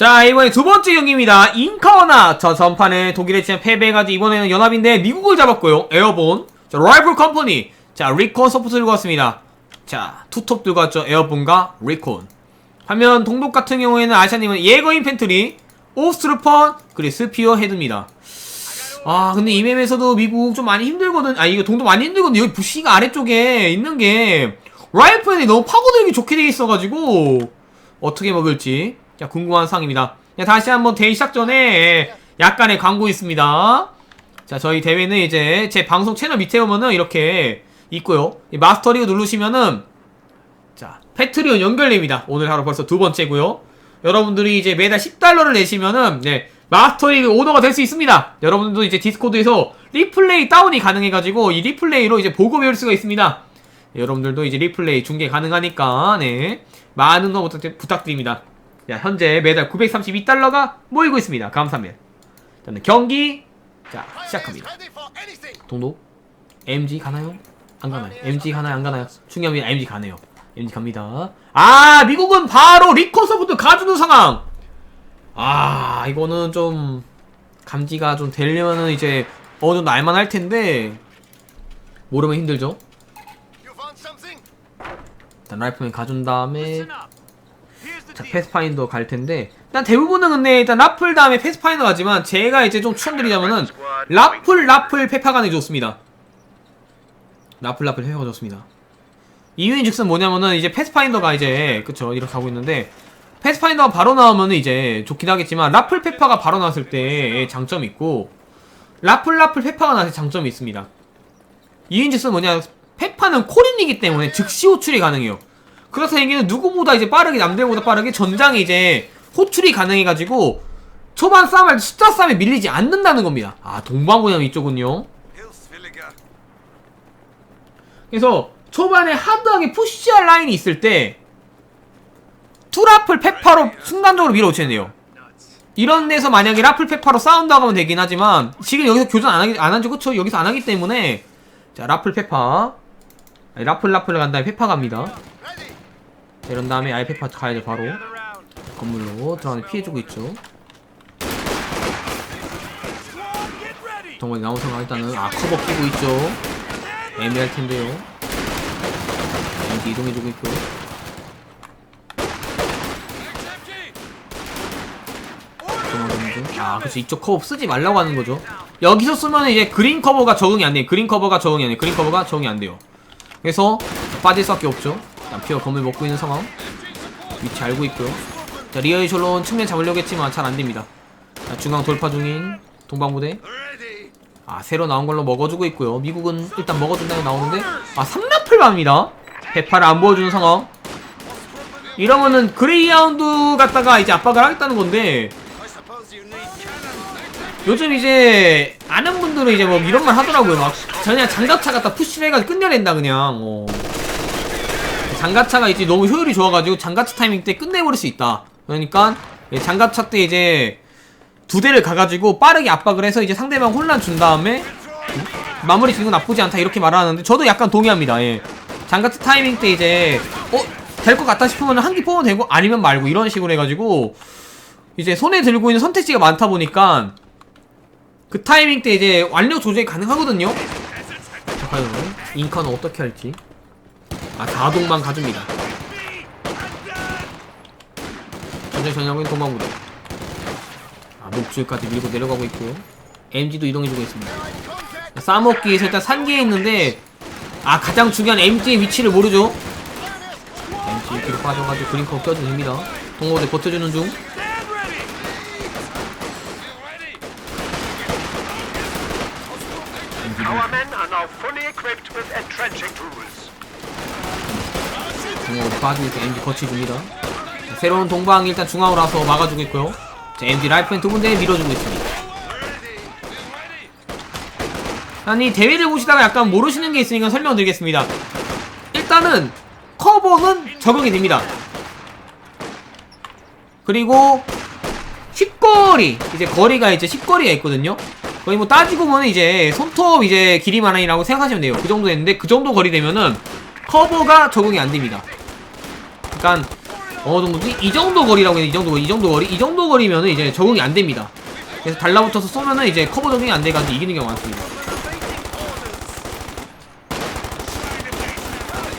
자 이번에 두 번째 경기입니다. 인카오나. 저 전판에 독일에 치면 패배해가지고 이번에는 연합인데 미국을 잡았고요. 에어본. 자 라이벌 컴퍼니. 자 리콘 서포트 들고 왔습니다. 자 투톱 들고 왔죠. 에어본과 리콘. 반면 동독 같은 경우에는 아시아님은 예거 인펜트리 오스트루펀 그리고 스피어 헤드입니다. 아 근데 이 맵에서도 미국 좀 많이 힘들거든. 아 이거 동독 많이 힘들거든 여기 부시가 아래쪽에 있는 게. 라이플이 너무 파고들기 좋게 돼 있어가지고 어떻게 먹을지 자 궁금한 상황입니다. 자, 다시 한번 대회 시작 전에 약간의 광고 있습니다. 자 저희 대회는 이제 제 방송 채널 밑에 보면은 이렇게 있고요. 이 마스터리그 누르시면은 자 패트리온 연결됩니다. 오늘 하루 벌써 두 번째고요. 여러분들이 이제 매달 10달러를 내시면은 네 마스터리그 오너가 될 수 있습니다. 여러분들도 이제 디스코드에서 리플레이 다운이 가능해가지고 이 리플레이로 이제 보고 배울 수가 있습니다. 여러분들도 이제 리플레이 중계 가능하니까 네 많은 거 부탁, 부탁드립니다. 자, 현재 매달 932달러가 모이고 있습니다. 감사합니다. 저는 경기 자 시작합니다. 동독 MG 가나요? 안 가나요? MG 가나요? 안 가나요? 중요합니다. MG 가네요. MG 갑니다. 아 미국은 바로 리코서부터 가주는 상황. 아 이거는 좀 감지가 좀 되려면은 이제 어느 정도 알만 할 텐데 모르면 힘들죠. 일단 라이프맨 가준 다음에 자 패스파인더 갈 텐데. 일단 대부분은 근데 일단 라플 다음에 패스파인더 가지만 제가 이제 좀 추천드리자면은 라플 라플 페파간이 좋습니다. 라플 라플 페파가 좋습니다. 이유인 즉슨 뭐냐면은 이제 패스파인더가 이제 그쵸 이렇게 가고 있는데 패스파인더가 바로 나오면은 이제 좋긴 하겠지만 라플 페파가 바로 나왔을 때 장점이 있고 라플 라플 페파가 나왔을 때 장점이 있습니다. 이유인 즉슨 뭐냐 페파는 코린이기 때문에 즉시 호출이 가능해요. 그래서 얘기는 누구보다 이제 빠르게 남들보다 빠르게 전장에 이제 호출이 가능해가지고 초반 싸움할 때 숫자 싸움에 밀리지 않는다는 겁니다. 아 동방분야는 이쪽은요. 그래서 초반에 하드하게 푸시할 라인이 있을 때 투라플 페파로 순간적으로 밀어붙여야 돼요. 이런 데서 만약에 라플 페파로 싸운다고 하면 되긴 하지만 지금 여기서 교전 안 하기 안 하죠 그쵸 여기서 안 하기 때문에 자 라플 페파 라플 라플을 간 다음에 페파 갑니다 자, 이런 다음에 아예 페파 가야죠 바로 건물로 들어가는 피해주고 있죠 나온 상황 일단은 아 커버 끼고 있죠 애매할 텐데요 자, 이동해주고 있고. 아, 그치. 이쪽 커버 쓰지 말라고 하는 거죠. 여기서 쓰면 이제 그린 커버가 적응이 안 돼요. 그린 커버가 적응이 안 돼요. 그린 커버가 적응이 안 돼요. 그래서 빠질 수밖에 없죠. 남피어 검을 먹고 있는 상황. 위치 알고 있고요. 자, 리어의 셜론 측면 잡으려고 했지만 잘 안 됩니다. 자, 중앙 돌파 중인 동방부대. 아, 새로 나온 걸로 먹어주고 있고요. 미국은 일단 먹어준 다음에 나오는데, 아, 3라플밤입니다. 페파를 안 보여주는 상황. 이러면은 그레이하운드 갖다가 이제 압박을 하겠다는 건데, 요즘 이제 아는 분들은 이제 뭐 이런 말 하더라고요. 막 그냥 장갑차 갖다 푸시를 해가지고 끝내낸다 그냥. 어. 장갑차가 이제 너무 효율이 좋아가지고 장갑차 타이밍 때 끝내버릴 수 있다. 그러니까 예, 장갑차 때 이제 두 대를 가가지고 빠르게 압박을 해서 이제 상대방 혼란 준 다음에 마무리 지는 건 나쁘지 않다 이렇게 말하는데 저도 약간 동의합니다. 예. 장갑차 타이밍 때 이제 어 될 것 같다 싶으면 한개 뽑으면 되고 아니면 말고 이런 식으로 해가지고 이제 손에 들고 있는 선택지가 많다 보니까 그 타이밍 때 이제 완료 조정이 가능하거든요. 자, 과연 잉커는 어떻게 할지. 아, 다동만 가줍니다. 전쟁 전형은 도망부대. 아, 목줄까지 밀고 내려가고 있고요. MG도 이동해주고 있습니다. 자, 싸먹기에서 일단 산기에 있는데, 아, 가장 중요한 MG의 위치를 모르죠. MG 뒤로 빠져가지고 그린커 껴줍니다. 동호대 버텨주는 중. Our men are now fully equipped with entrenching tools. 빠지고 있고 MG 거치줍니다. 자, 새로운 동방 일단 중앙으로 와서 막아주고 있고요. 자, MG 라이프는 두 군데 밀어주고 있습니다. 아니 대회를 보시다가 약간 모르시는 게 있으니까 설명드리겠습니다. 일단은 커버는 적용이 됩니다. 그리고 힙거리 이제 거리가 이제 힙거리가 있거든요. 거의 뭐 따지고 보면 이제 손톱 이제 길이만이라고 생각하시면 돼요. 그 정도 됐는데 그 정도 거리 되면은 커버가 적용이 안 됩니다. 그러니까 어느 정도지? 이 정도 거리라고 해야 돼, 이 정도 거리, 이 정도 거리, 이 정도 거리면은 이제 적응이 안 됩니다. 그래서 달라붙어서 쏘면은 이제 커버 적응이 안 돼가지고 이기는 경우가 많습니다.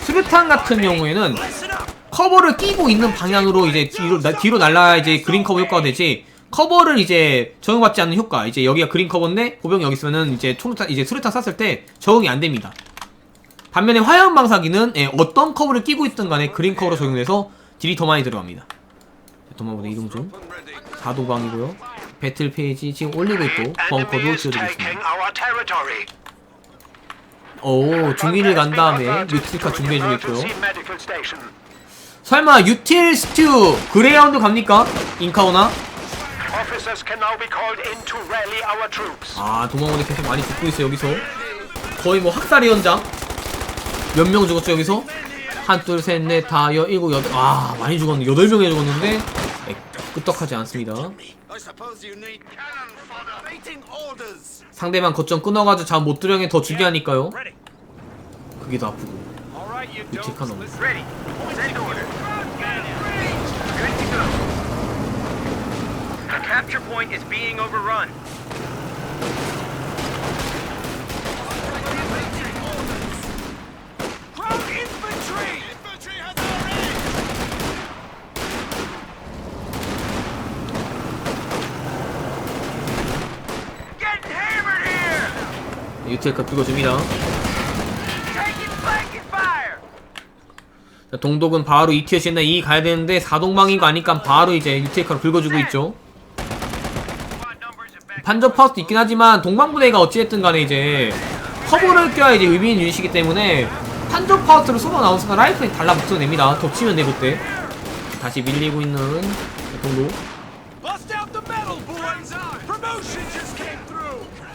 수류탄 같은 경우에는 커버를 끼고 있는 방향으로 이제 뒤로, 나- 뒤로 날라야 이제 그린 커버 효과가 되지 커버를 이제 적용받지 않는 효과 이제 여기가 그린 커버인데 보병이 여기 있으면은 이제 총탄 이제 수류탄 쐈을 때 적응이 안 됩니다. 반면에 화염 방사기는 예, 어떤 커버를 끼고 있든 간에 그린 커버로 적용돼서 딜이 더 많이 들어갑니다. 도마보다 이동 중 사도방이고요. 배틀 페이지 지금 올리고 있고 벙커도 지어주고 있습니다. 오 중위를 간 다음에 뮤틸카 준비해 주고 있고요. 설마 유틸 스튜 그레이하운드 갑니까? 인카오나? 아 도망오는 계속 많이 죽고 있어 여기서 거의 뭐 학살의 현장 몇 명 죽었죠 여기서? 한 둘 셋 넷 다 여 일곱 여덟 아 많이 죽었네 여덟 명이 죽었는데 에, 끄떡하지 않습니다. 상대방 거점 끊어가지고 잠못 들여게 더 주게 하니까요. 그게 더 아프고 being overrun. Flanking fire. 자, 동독은 바로 ETS나 E 가야 되는데 사동방인 거 아니까 바로 이제 유틸카로 긁어주고 있죠. 판저 파우스도 있긴 하지만 동방부대가 어찌됐든 간에 이제 커버를 껴야 이제 의미 있는 유닛이기 때문에 판저 파우스를 쏘아 나온 순간 라이프에 달라붙어도 됩니다. 덮치면 되고 때. 다시 밀리고 있는 동독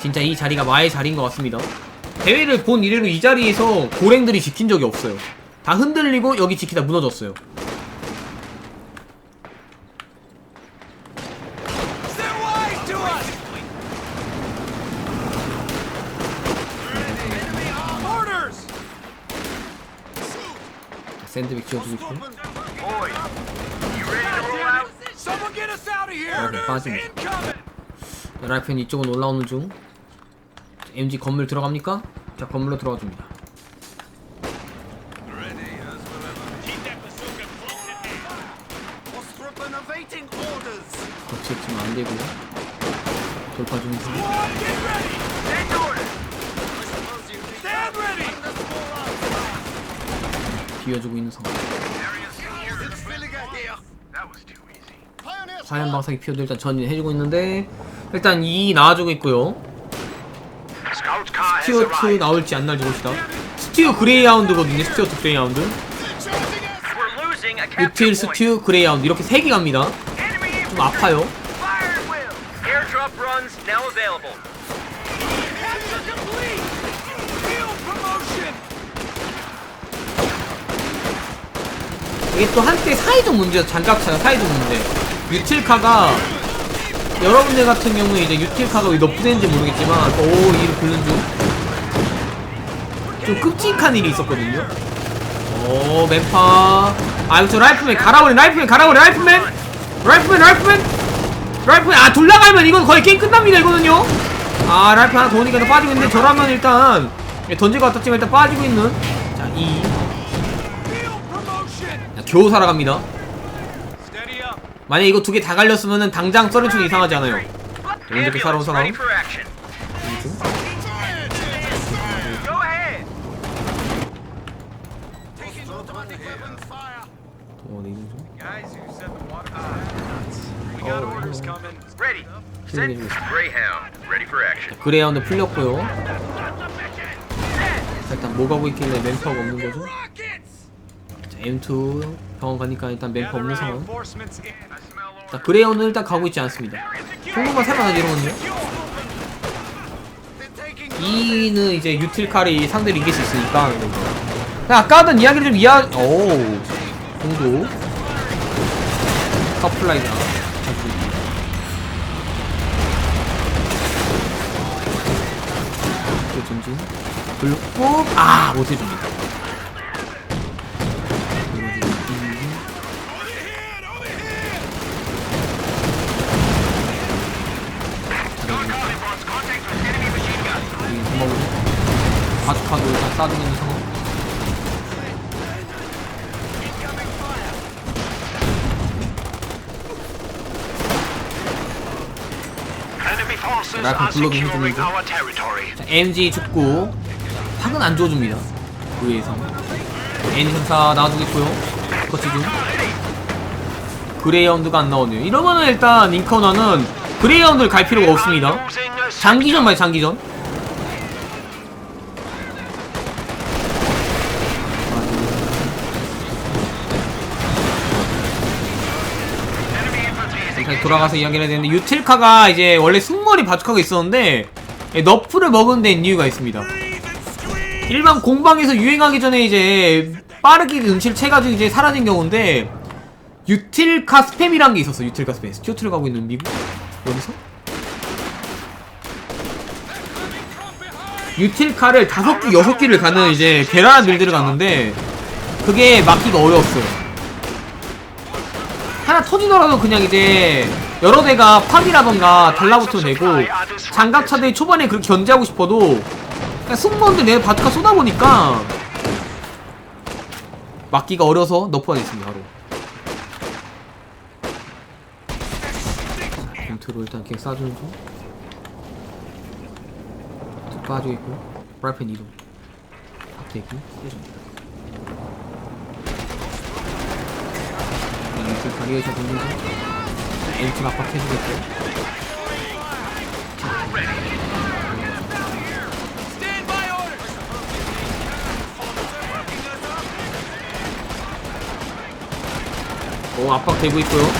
진짜 이 자리가 마의 자리인 것 같습니다 대회를 본 이래로 이 자리에서 고랭들이 지킨 적이 없어요 다 흔들리고 여기 지키다 무너졌어요. 샌드빅 지어주고 here. Okay, 빠집니다. 라이프는 이쪽은 올라오는 중 MG 건물 들어갑니까? 자 건물로 들어가 줍니다 Ostrup awaiting orders. 덮치지만 안 되고 돌파 중 Squad, get ready. Send order. Stand ready. 비워주고 있는 상황. 화염 방사기 피어도 일단 전진해주고 있는데 일단 2 나와주고 있고요 스티어 2 arrived. 나올지 안 나올지 봅시다 스티어 그레이하운드거든요 스티어 2 그레이하운드 유틸. 스티어 그레이하운드 이렇게 3개 갑니다 좀 아파요. 이게 또 한때 사이적 문제였어 장갑차가 사이적 문제 유틸카가 여러분들 같은 경우에 이제 유틸카가 왜 너프되는지 모르겠지만 오 이를 긁는 중 좀 끔찍한 일이 있었거든요. 오 맨파. 아 이거 저 라이프맨 갈아버린 라이프맨 가라버린 라이프맨! 라이프맨 라이프맨! 라이프맨 아 돌아가면 이건 거의 게임 끝납니다 이거는요. 아 라이프 하나 더 오니까 더 빠지고 있는데 저라면 일단 예, 던질 것 같았지만 일단 빠지고 있는 자이. 겨우 살아갑니다. 만약 이거 두 개 다 갈렸으면은 당장 썰어주기 이상하지 않아요. 이렇게 살아온 사람 action. 그레이하운드 풀렸고요. 자, 일단 뭐 가고 있길래 맨파가 없는 거죠? 자, M2 병원 가니까 일단 맨파 없는 상황. 자 그레이하운드는 일단 가고 있지 않습니다. 통로만 살아나지 이러거든요. 2는 이제 유틸칼이 상대를 이길 수 있으니까. 아까 하던 이야기를 좀 이해 오! 정도. 서플라이가 블록폼 어? 아 못해줍니다. 바주카도 다 싸주는 상황. 나그 불러도 해주는데 MG 죽고. 팍은 안 줘줍니다. 의회에서 NG 전사 나와주고 있고요. 거치 중. 그레이언드가 안 나오네요. 이러면은 일단 인카우나는 그레이언드를 갈 필요가 없습니다. 장기전 말이야 장기전. 돌아가서 이야기를 해야 되는데 유틸카가 이제 원래 승머리 바주카가 있었는데 예, 너프를 먹은 데는 이유가 있습니다 일반 공방에서 유행하기 전에 이제 빠르게 눈치를 채가지고 이제 사라진 경우인데 유틸카 스팸이란 게 있었어 유틸카 스팸. 스튜어트를 가고 있는 미국? 여기서? 유틸카를 다섯 기 여섯 기를 가는 이제 계란한 빌드를 갔는데 그게 막기가 어려웠어요. 하나 터지더라도 그냥 이제 여러 대가 팍이라던가 달라붙어도 되고 장갑차들이 초반에 그렇게 견제하고 싶어도 그냥 승무원들 내 바트카 쏘다보니까 막기가 어려서 너프가 됐습니다 바로. 자, 벤트로 일단 계속 쏴주는 중. 툭 빠지고 있고. 브라이팬 이동. 앞대기 해줍니다. 이렇게 가리에서 돌리고. 엔트 압박해주겠고 오 압박되고 있고요.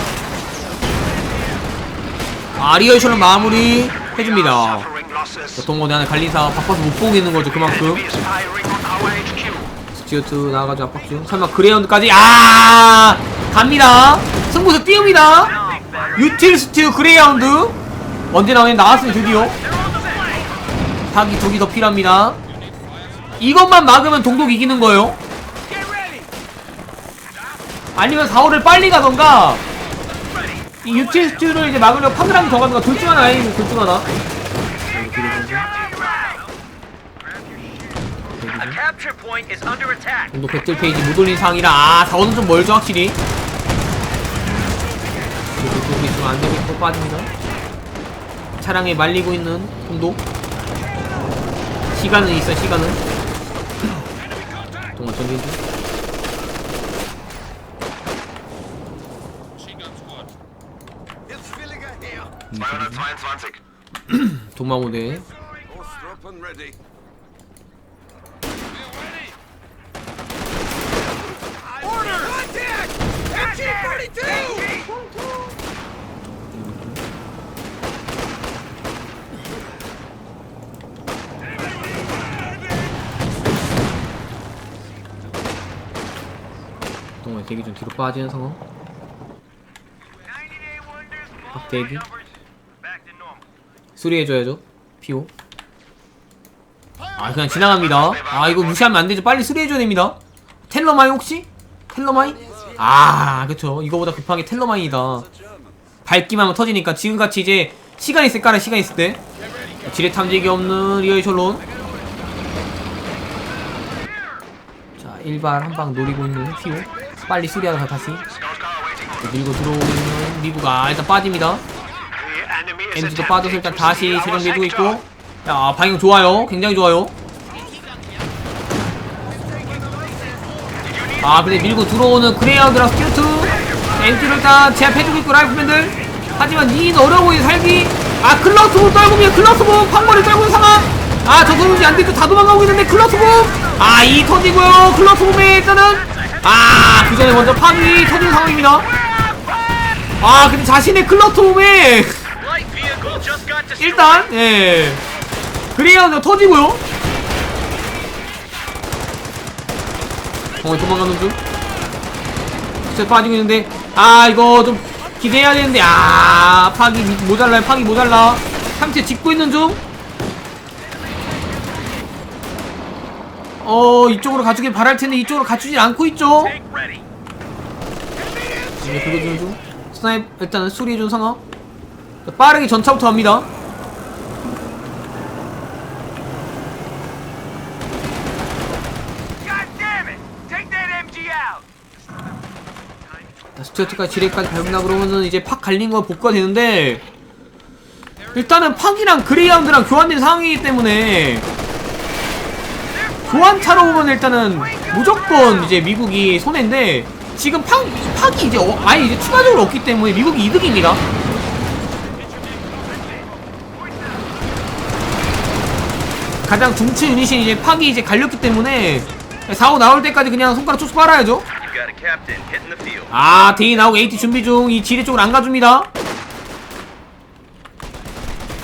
아리얼션은 마무리 해줍니다. 동원대 안에 갈린사 바빠서 못 보고 있는 거죠 그만큼. 스튜어트 나가가지고 압박 중. 설마 그레이언드까지? 아! 갑니다. 승부수 띄웁니다. 유틸 스튜 그레이언드. 언제 나오니? 나왔으니 드디어. 타기 두개더 필요합니다. 이것만 막으면 동독 이기는 거예요! 아니면 4호를 빨리 가던가. 이 유틸 스튜를 이제 막으려고 파그랑이 더 가던가 둘 중 하나 아니면 둘 중 하나? is under attack. 동독 배틀 페이지 못 올린 상황이라. 아 4호는 좀 멀죠 확실히. 동독이 좀 안되고 있고 빠집니다. 차량에 말리고 있는 동독 시간은 있어 시간은. 동안 전진 중 222. 도마모대 Ostruppen ready. Order! Contact! MG-42! 동안 대기 좀 뒤로 빠지는 상황 normal. 수리해줘야죠. 피오. 아 그냥 지나갑니다. 아 이거 무시하면 안되죠. 빨리 수리해줘야 됩니다. 텔러마인 혹시? 텔러마인? 아 그쵸. 이거보다 급한 게 텔러마인이다. 밟기만 하면 터지니까 지금같이 이제 시간 있을 까라 시간 있을 때. 지뢰 탐지기 없는 리어의 셜론. 자 일발 한 방 노리고 있는 피오. 빨리 수리하다가 다시. 밀고 들어오는 아 일단 빠집니다 엔지도 attempting 빠져서 일단 다시 sector. 있고. 야 방향 좋아요. 굉장히 좋아요. 아 근데 밀고 들어오는 그레이아우드랑 스튜트. 엔트를 일단 제압해주고 있고 라이프맨들. 하지만 이 어려운 살기. 아 클러스bom 떨구면 클러스bom 팡머리 떨구는 상황. 아저 도무지 안되고 다 도망가고 있는데 클러스bom 아이 터지고요. 클러스bom에 일단은. 아 그 전에 먼저 팡이 터진 상황입니다. 아 근데 자신의 클러스bom에 일단 예 그레이아우드 터지고요 어 도망가는 중 진짜 빠지고 있는데 아 이거 좀 기대해야 되는데 아 파기 미- 모자라요 파기 모자라 상체 짚고 있는 중 어, 이쪽으로 가주길 바랄 텐데 이쪽으로 갖추질 않고 있죠. 이제 긁어주는 중. 스나이 일단은 수리해준 상황. 자, 빠르게 전차부터 갑니다. 스튜어트까지 지뢰까지 밟는다 그러면은 이제 팍 갈린 거 복구가 되는데 일단은 팍이랑 그레이하운드랑 교환된 상황이기 때문에 교환차로 보면 일단은 무조건 이제 미국이 손해인데 지금 팍, 팍이 이제 어, 아예 이제 추가적으로 없기 때문에 미국이 이득입니다. 가장 중추 유닛이 이제 팍이 이제 갈렸기 때문에 사고 나올 때까지 그냥 손가락 쭉 빨아야죠. 아 데이 나오고 AT 준비 중. 이 지뢰 쪽으로 안 가줍니다.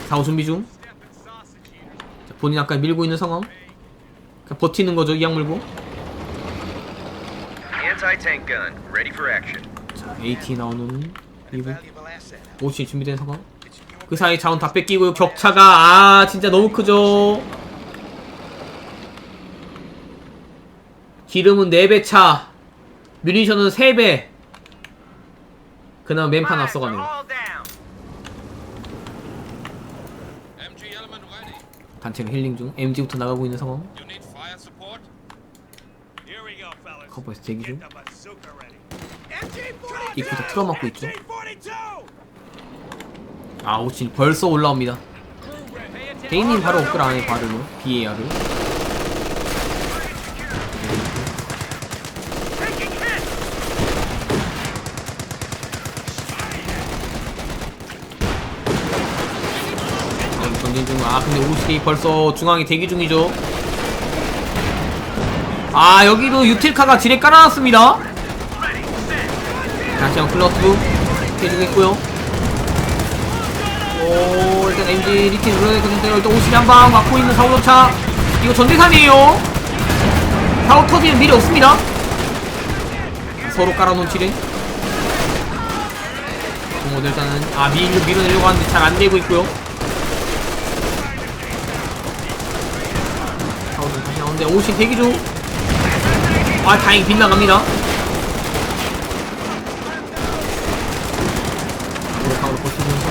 사고 준비 중. 자, 본인 아까 밀고 있는 상황. 그냥 버티는 거죠 이악 물고. 자 AT 나오는 리브 오시 준비된 상황. 그 사이 자원 다 뺏기고 격차가 아 진짜 너무 크죠. 기름은 4배 차 뮤니션은 3배 그나마 맨판 앞서가네요. 단체가 힐링 중 MG부터 나가고 있는 상황. 커버에서 대기 중. 입구에서 틀어막고 있죠 MG42! 아 오친 벌써 올라옵니다 개인님 바로 업글 안에 바르는 BAR을 전진 중아 근데 오시 벌써 중앙에 대기 중이죠. 아 여기도 유틸카가 지뢰 깔아놨습니다. 다시 한번 클러스 해주겠고요. 오 일단 MG 리틴 눌러내거든요. 일단 오시 한방 맞고 있는 사우도차. 이거 전재산이에요. 사우 터지는 미리 없습니다. 서로 깔아놓은 지뢰. 동호들 일단은 아 밀, 밀어내려고 하는데 잘 안되고 있고요 나오는데 오시 대기 중. 아 다행히 빗나갑니다. 노력하고 버티면서.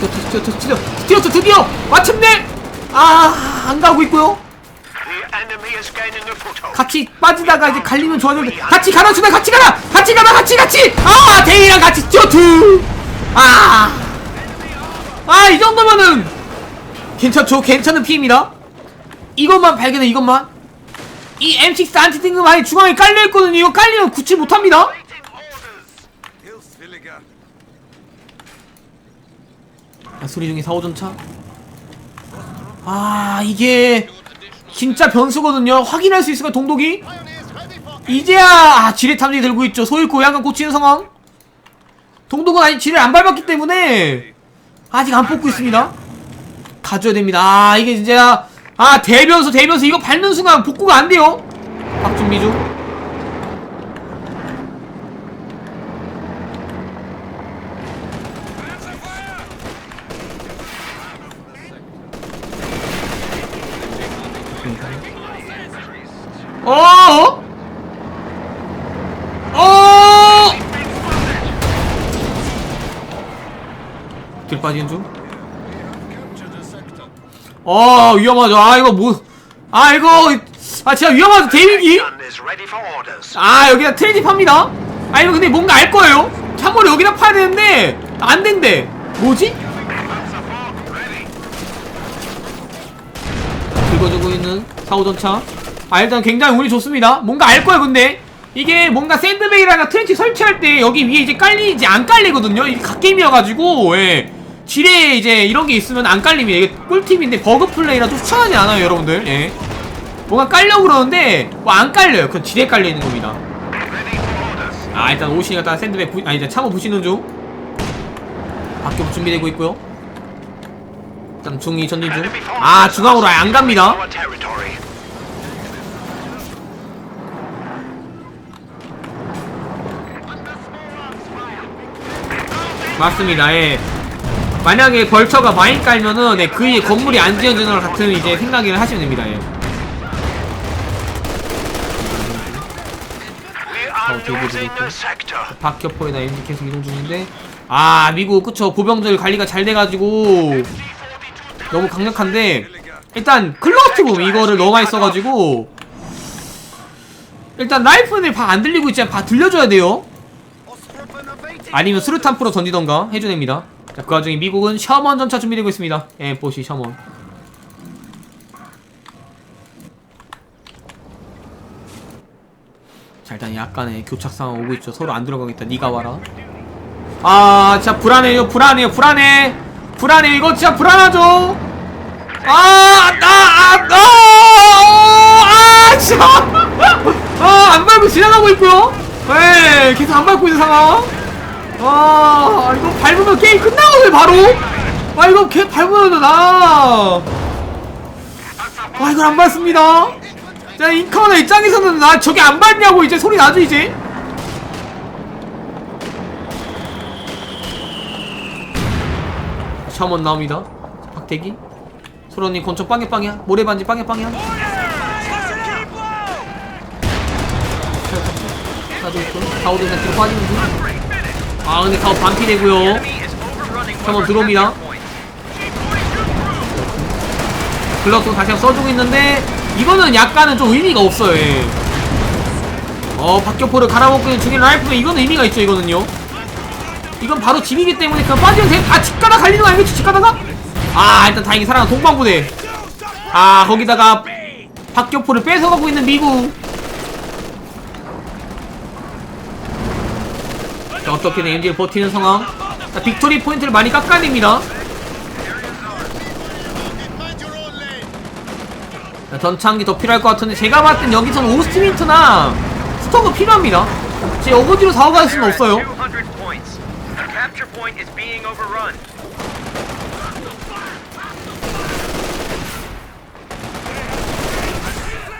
스티어 스티어 스티어 스티어 드디어 마침내! 아안 가고 있고요. 같이 빠지다가 이제 갈리면 좋아졌는데 같이 가라 주다 같이 가라! 같이 가라 같이 같이! 아 데이랑 같이 스티어트 아아 이 정도면은 괜찮죠? 괜찮은 피입니다 이것만 발견해 이것만? 이 M6 안티 등급 아예 중앙에 깔려있거든요. 이거 깔리면 구치 못합니다. 아, 소리 중에 4호전차? 아 이게 진짜 변수거든요. 확인할 수 있을까 동독이? 이제야 아, 지뢰 탐지 들고 있죠. 소일고 약간 꽂히는 상황. 동독은 아직 지뢰를 안 밟았기 때문에 아직 안 뽑고 있습니다. 가져야 됩니다. 아 이게 진짜 아 대변수 대변수 이거 밟는 순간 복구가 안 돼요 박준미 중 어? 어? 빠지는 중? 어 위험하죠. 아 이거 뭐아 이거 아 진짜 위험하죠. orders. 아 여기다 트레이딩합니다. 아 이거 근데 뭔가 알 거예요. 참고로 여기다 파야 되는데 안 된대. 뭐지? 긁어주고 있는 4호전차. 아 일단 굉장히 운이 좋습니다. 뭔가 알 거예요 근데. 이게 뭔가 샌드베이라나 트렌치 설치할 때 여기 위에 이제 깔리지 안 깔리거든요. 이게 갓게임이어가지고 예 지뢰 이제 이런 게 있으면 안 깔립니다 이게 꿀팁인데 버그 플레이라 좀 추천하지 않아요 여러분들? 예. 뭔가 깔려고 그러는데 뭐 안 깔려요. 그 지뢰 깔려 있는 겁니다. 아 일단 오시니까 일단 샌드백 부, 아 이제 참호 부시는 중. 밖에 준비되고 있고요. 일단 중이 전진 중 아 중앙으로 아예 안 갑니다. 맞습니다. 예 만약에 벌처가 많이 깔면은 네, 그 위에 건물이 안 지어지는 것 같은 이제 생각을 하시면 됩니다 예. Are 되게. 박격포에다 MG 계속 이동 중인데. 아 미국 그쵸. 보병들 관리가 잘 돼가지고 너무 강력한데 일단 클러스트 보면 이거를 너무 많이 써가지고 일단 라이프는 바안 들리고 있지만 바 들려줘야 돼요. 아니면 수류탄 프로 던지던가 해줘야 됩니다 자 그 와중에 미국은 셔먼 전차 준비되고 있습니다. 예 보시 셔먼. 자 일단 약간의 교착 상황 오고 있죠. 서로 안 들어가겠다. 니가 와라. 아 진짜 불안해요. 불안해요. 불안해. 불안해. 이거 진짜 불안하죠? 아 나아나아 진짜! 아 안 밟고 지나가고 있고요. 네 계속 안 밟고 있는 상황 아 이거 밟으면 게임 끝나거든 바로 아 이거 개 밟으면 나아 이걸 안 밟습니다 자 인카우너 입장에서는 나 저게 안 밟냐고 이제 소리 나죠 이제 샤먼 나옵니다 자, 박대기 소로님 권총 빵야빵야 모래반지 low! 나도 있고 그냥 뒤로 빠지는 중 아 근데 가오 overrunning one 한번 들어옵니다. 글러도 다시 한번 써주고 있는데 이거는 약간은 좀 의미가 없어요 예. 어 박격포를 갈아먹고 있는 중인 라이프면 이거는 의미가 있죠 이거는요 이건 바로 집이기 때문에 그냥 빠지면 돼. 다 집가다 갈리는 거 아니겠지 집가다가? 아 일단 다행히 살아난 동방부대 아 거기다가 박격포를 뺏어가고 있는 미국 어떻게든 MG를 버티는 상황 자, 빅토리 포인트를 많이 깎아냅니다 자, 전창기 더 필요할 것 같은데 제가 봤을 땐 여기서는 오스트민트나 스토브 필요합니다 제 어거지로 사고 갈 수는 없어요 200 points. The capture point is being overrun.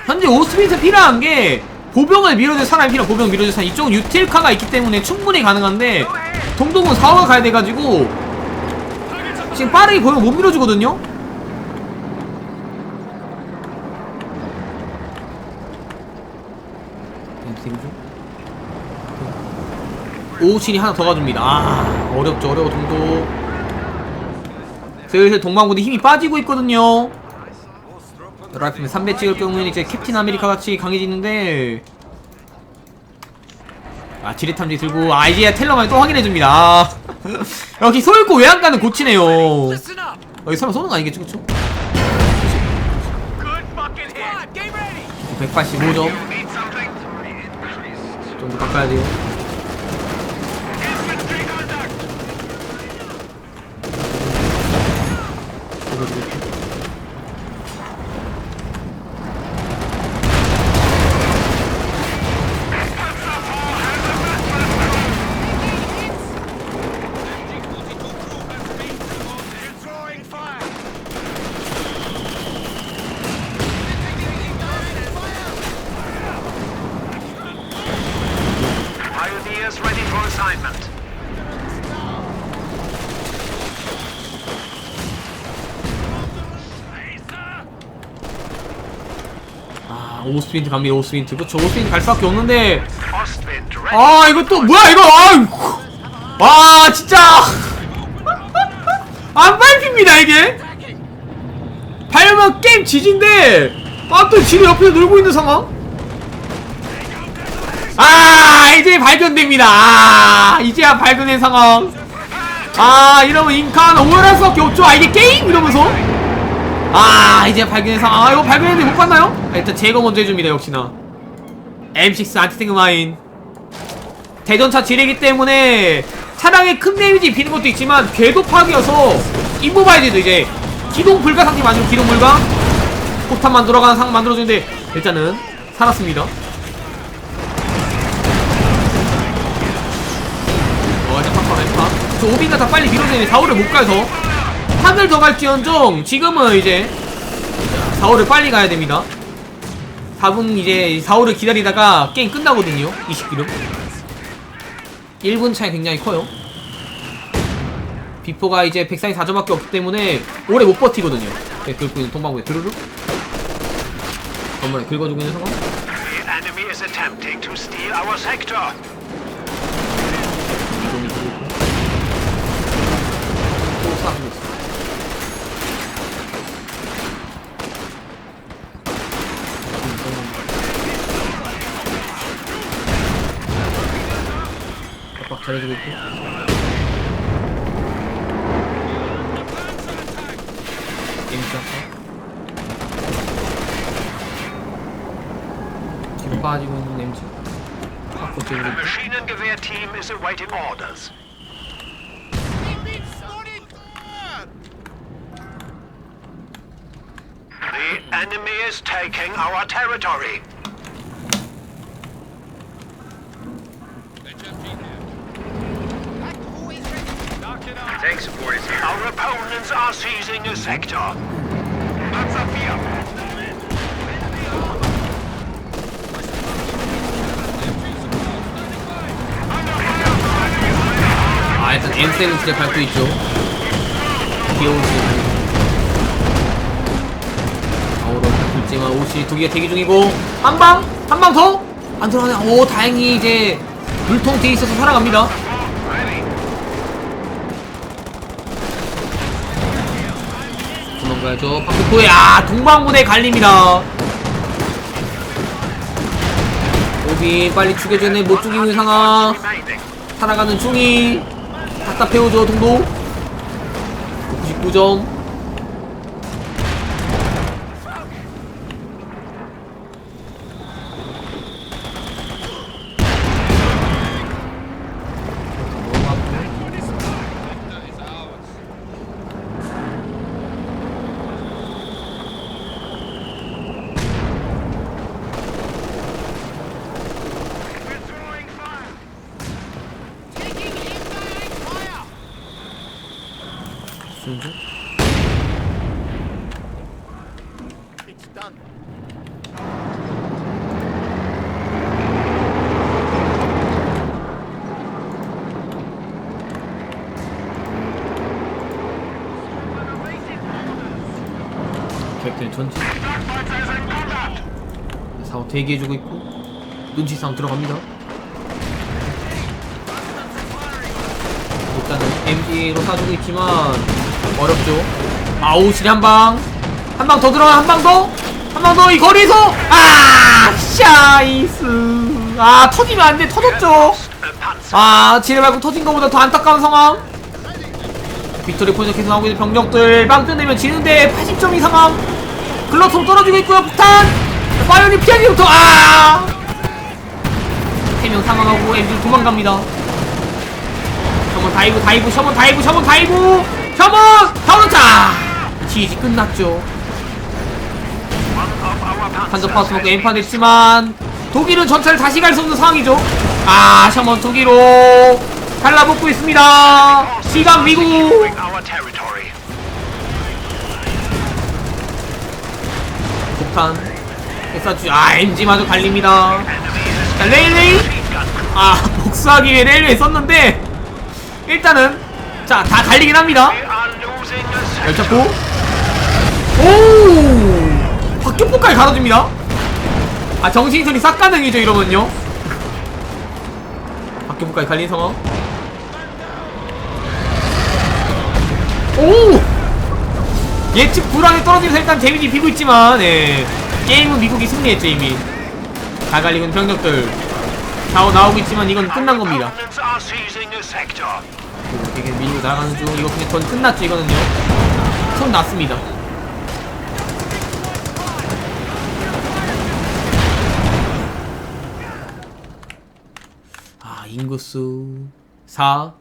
현재 오스트민트 필요한 게 보병을 밀어줄 사람이 필요 보병 밀어줄 사람. 이쪽은 유틸카가 있기 때문에 충분히 가능한데 동동은 사고가 가야 돼가지고 지금 빠르게 보병 못 밀어주거든요? 오신이 하나 더 가줍니다. 아 어렵죠 어려워 동도. 슬슬 동방군이 힘이 빠지고 있거든요 라이프면 3배 찍을 경우에는 이제 캡틴 아메리카 같이 강해지는데 아 지뢰탐지 들고 아 이제 텔러만 또 확인해줍니다 아, 역시 소일고 외양간은 고치네요! 여기 설마 쏘는 거 아니겠지 그쵸? Good bucket hit. Squad, get ready! 185점 Need something? 좀더 바꿔야 돼요. Deploying 오스윈트 갑니다 오스윈트 그쵸 오스윈트 갈 수밖에 없는데. 아 이거 또 뭐야 이거? 아와 진짜. 안 밟힙니다 이게. 밟으면 게임 지진데 아 또 지뢰 옆에서 놀고 있는 상황? 아 이제 발견됩니다. 아 이제야 발견된 상황. 아 이러면 인칸 오열할 수밖에 없죠. 아 이게 게임? 이러면서 아 이제 상황 아 이거 발견했는데 못 봤나요? 아, 일단 제거 먼저 해줍니다 역시나. M6 안티탱크 마인 대전차 지뢰기 때문에 차량에 큰 데미지 비는 것도 있지만 궤도 파괴여서 임모바이드도 이제. 기동 불가 상태 만들고 기동 불가. 폭탄 만들어가는 상황 만들어주는데 일단은 살았습니다. 어 파파 왼파 저 오비가 다 빨리 밀어내니 4호를 못 가서 판을 더 갈지언정 지금은 이제 4호를 빨리 가야 됩니다. 4분 이제 4호를 기다리다가 게임 끝나거든요 20km 1분 차이 굉장히 커요. 비포가 이제 144점밖에 없기 때문에 오래 못 버티거든요. 네, 긁고 있는 동방부에 드르륵. 건물에 긁어주고 있는 상황 The enemy is attempting to steal our sector. 이동이 되고 있고 또 싸우고 있어 잘해주고 있고. 재밌어. 뒤로 빠지고 있는 MG. 확보 The 쪽으로. Maschinengewehr team is awaiting orders. The enemy is taking our territory. Tank support is here. Our opponents are seizing a sector. Panzer IV. 아 일단 M셀은 진짜 밟고 있죠 귀여운 지 아우로 있지만 옷이 두 개가 대기 중이고 한 방! 한 방 더! 안 들어가네 오 다행히 이제 물통 돼 있어서 살아갑니다 도망 가야죠 방금 아 동방부대 갈립니다 오비 빨리 돼. 못 죽이는 상황. 살아가는 중이 답답해오죠 동도 99점 객들 전진. 사고 대기해주고 있고 눈치 싸움 들어갑니다. 일단은 MG로 쏴주고 있지만 어렵죠? 아웃이 한방. 한 방 더 들어가 한 방 더? 한 방 더 이 거리에서? 아 샤이스. 아 터지면 안돼 터졌죠. 아 지뢰 밟고 터진 것보다 더 안타까운 상황. 빅토리 포인트 계속 나오고 있는 병력들 빵 뜯내면 지는데 80점 이 상황 글러트로 떨어지고 있고요 폭탄! 파이온이 피하기부터 아! 3명 사망하고 엔진 도망갑니다. 셔먼 다이브 다이브 셔먼 다이브 셔먼 다이브! 셔먼! 다운차 지지 끝났죠. One of our 한점 Panzers 파스 먹고 been 냈지만 독일은 전차를 다시 갈 수 없는 상황이죠. 아 셔먼 독일로 달라붙고 있습니다. 시간 미국 폭탄 엑사주 아 MG마저 갈립니다 Enemy is 자 crew. 아 복수하기 위해 레일웨이 썼는데 일단은 자 다 갈리긴 합니다 We are losing a 열차 sector. 포 오! 박격포까지 갈아줍니다 아 정신소리 싹 가능이죠 이러면요 박격포까지 갈린 상황 오! 예측 불안에 떨어지면서 일단 데미지 비고 있지만 예. 게임은 미국이 승리했죠 이미. 다 갈리고 있는 병력들. 좌우 나오고 있지만 이건 끝난 겁니다. 되게 밀고 나가는 중 이거 그냥 전 끝났죠 이거는요. 손 났습니다. 아 인구수 4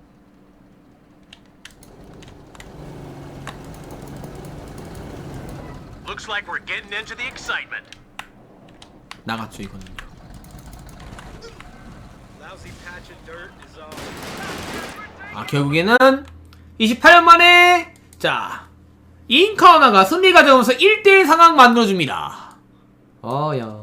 Looks like we're getting into the excitement. 나갔죠 이거는. 아 결국에는 28년 만에 자 인카우나가 승리 가져오면서 1대1 상황 만들어줍니다 아야